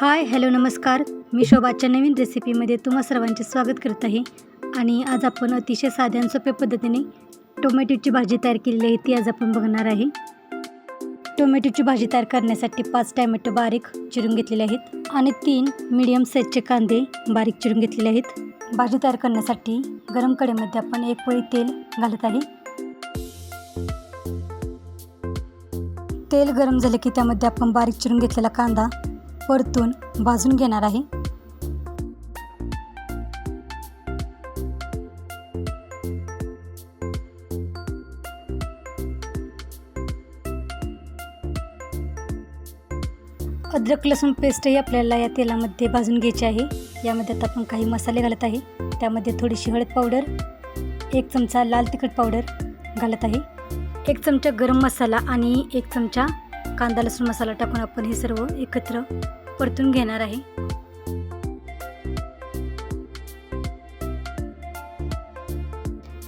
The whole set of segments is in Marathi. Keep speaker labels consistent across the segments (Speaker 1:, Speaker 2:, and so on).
Speaker 1: हाय हॅलो नमस्कार. मी शोभाच्या नवीन रेसिपीमध्ये तुम्हा सर्वांचे स्वागत करत आहे. आणि आज आपण अतिशय साध्या आणि सोप्या पद्धतीने टोमॅटोची भाजी तयार केलेली आहे ती आज आपण बघणार आहे. टोमॅटोची भाजी तयार करण्यासाठी पाच टॅमॅटो बारीक चिरून घेतलेले आहेत आणि तीन मिडियम साईजचे कांदे बारीक चिरून घेतलेले आहेत. भाजी तयार करण्यासाठी गरम कढईमध्ये आपण एक पळी तेल घालत आहे. तेल गरम झालं की त्यामध्ये आपण बारीक चिरून घेतलेला कांदा परतून भाजून घेणार आहे. अद्रक लसूण पेस्टही आपल्याला या तेलामध्ये भाजून घ्यायची आहे. यामध्ये आता आपण काही मसाले घालत आहे. त्यामध्ये थोडीशी हळद पावडर एक चमचा लाल तिखट पावडर घालत आहे. एक चमचा गरम मसाला आणि एक चमचा कांदा लसूण मसाला टाकून आपण हे सर्व एकत्र परतून घेणार आहे.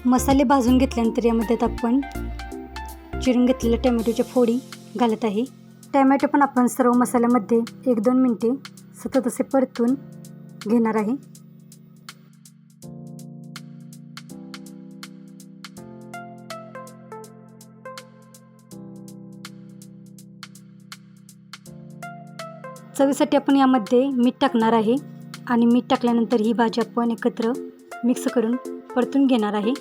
Speaker 1: मसाले भाजून घेतल्यानंतर यामध्ये आपण चिरून घेतलेल्या टॅमॅटोच्या फोडी घालत आहे. टॅमॅटो पण आपण सर्व मसाल्यामध्ये एक दोन मिनटे सतत असे परतून घेणार आहे. चवीसाठी आपण यामध्ये मीठ टाकणार आहे आणि मीठ टाकल्यानंतर ही भाजी आपण एकत्र मिक्स करून परतून घेणार आहे.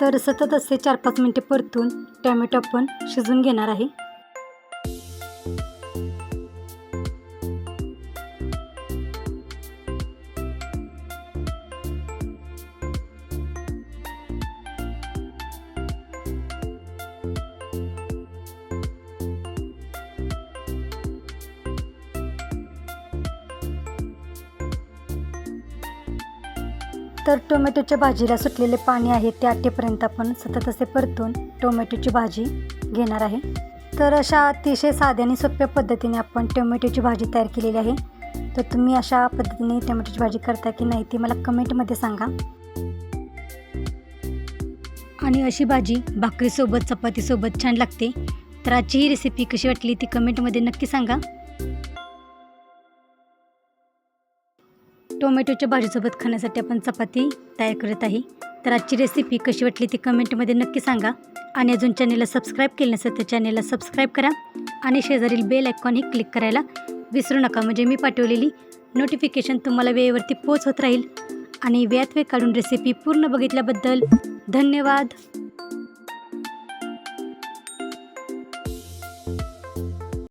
Speaker 1: तर सतत असे चार पाच मिनटे परतून टॅमॅटो आपण शिजून घेणार आहे. तर टोमॅटोच्या भाजीला सुटलेले पाणी आहे ते आटेपर्यंत आपण सतत असे परतून टोमॅटोची भाजी घेणार आहे. तर अशा अतिशय साध्या आणि सोप्या पद्धतीने आपण टोमॅटोची भाजी तयार केलेली आहे. तर तुम्ही अशा पद्धतीने टोमॅटोची भाजी करता की नाही ती मला कमेंटमध्ये सांगा. आणि अशी भाजी भाकरीसोबत चपातीसोबत छान लागते. तर आजची ही रेसिपी कशी वाटली ती कमेंटमध्ये नक्की सांगा. टोमॅटोच्या भाजीसोबत खाण्यासाठी आपण चपाती तयार करत आहे. तर आजची रेसिपी कशी वाटली ती कमेंटमध्ये नक्की सांगा. आणि अजून चॅनेलला सबस्क्राईब केलं नसेल तर चॅनेलला सबस्क्राईब करा. आणि शेजारील बेल आयकॉनही क्लिक करायला विसरू नका. म्हणजे मी पाठवलेली नोटिफिकेशन तुम्हाला वेळेवरती पोच होत राहील. आणि वेळात वेळ काढून रेसिपी पूर्ण बघितल्याबद्दल धन्यवाद.